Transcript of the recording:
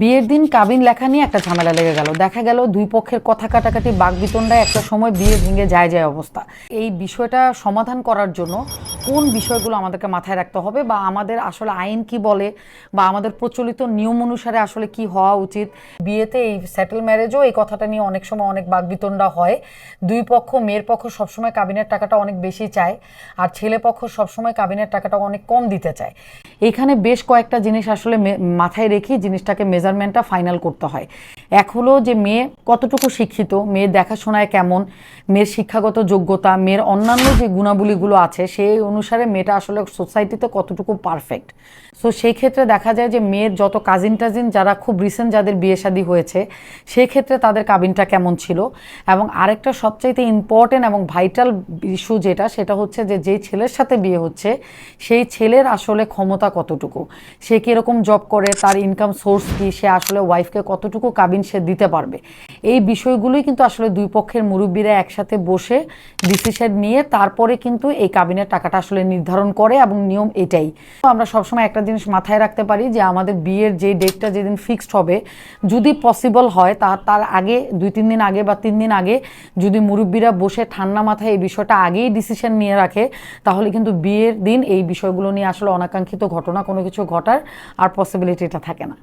বিয়ের দিন কাবিন লেখা নিয়ে একটা ঝামেলা লেগে গেল। দেখা গেল দুই পক্ষের কথা কাটাকাটি বাঘ বিতণ্ডায় একটা সময় বিয়ে ভেঙে যায় যায় অবস্থা। এই বিষয়টা সমাধান করার জন্য কোন বিষয়গুলো আমাদেরকে মাথায় রাখতে হবে বা আমাদের আসলে আইন কি বলে বা আমাদের প্রচলিত নিয়ম অনুসারে আসলে কি হওয়া উচিত? বিয়েতে এই সেটেল ম্যারেজও এই কথাটা নিয়ে অনেক সময় অনেক বাগবিতণ্ডা হয়। দুই পক্ষ, মেয়ের পক্ষ সবসময় কাবিনের টাকাটা অনেক বেশি চায় আর ছেলে পক্ষ সবসময় কাবিনের টাকাটা অনেক কম দিতে চায়। এখানে বেশ কয়েকটা জিনিস আসলে মাথায় রেখে জিনিসটাকে মেজারমেন্টটা ফাইনাল করতে হয়। এক হলো যে মেয়ে কতটুকু শিক্ষিত, মেয়ের দেখাশোনায় কেমন, মেয়ের শিক্ষাগত যোগ্যতা, মেয়ের অন্যান্য যে গুণাবলীগুলো আছে, সেই অনুসারে মেয়েটা আসলে সোসাইটিতে কতটুকু পারফেক্ট সো সেই ক্ষেত্রে দেখা যায় যে মেয়ের যত কাজিন টাজিন যারা খুব রিসেন্ট যাদের বিয়ে শাদী হয়েছে, সেই ক্ষেত্রে তাদের কাবিনটা কেমন ছিল? এবং আরেকটা সবচাইতে ইম্পর্টেন্ট এবং ভাইটাল ইস্যু যেটা, সেটা হচ্ছে যে যেই ছেলের সাথে বিয়ে হচ্ছে, সেই ছেলের আসলে ক্ষমতা কতটুকু? সে কীরকম জব করে, তার ইনকাম সোর্স কি, সে আসলে ওয়াইফকে কতটুকু কাবিন সে দিতে পারবে। এই বিষয়গুলোই কিন্তু আসলে দুই পক্ষের মুরব্বীরা একসাথে বসে ডিসিশন নিয়ে তারপরে কিন্তু এই কাবিনের টাকাটা আসলে নির্ধারণ করে এবং নিয়ম এটাই। তো আমরা সবসময় একটা জিনিস মাথায় রাখতে পারি যে আমাদের বিয়ের যে ডেটটা যেদিন ফিক্সড হবে, যদি পসিবল হয় তা, তার আগে, দুই, তিন দিন আগে বা তিন দিন আগে যদি মুরব্বীরা বসে ঠান্ডা মাথায় এই বিষয়টা আগেই ডিসিশন নিয়ে রাখে, তাহলে কিন্তু বিয়ের দিন এই বিষয়গুলো নিয়ে আসলে অনাকাঙ্ক্ষিত ঘটনা কোনো কিছু ঘটার আর পসিবিলিটিটা থাকে না।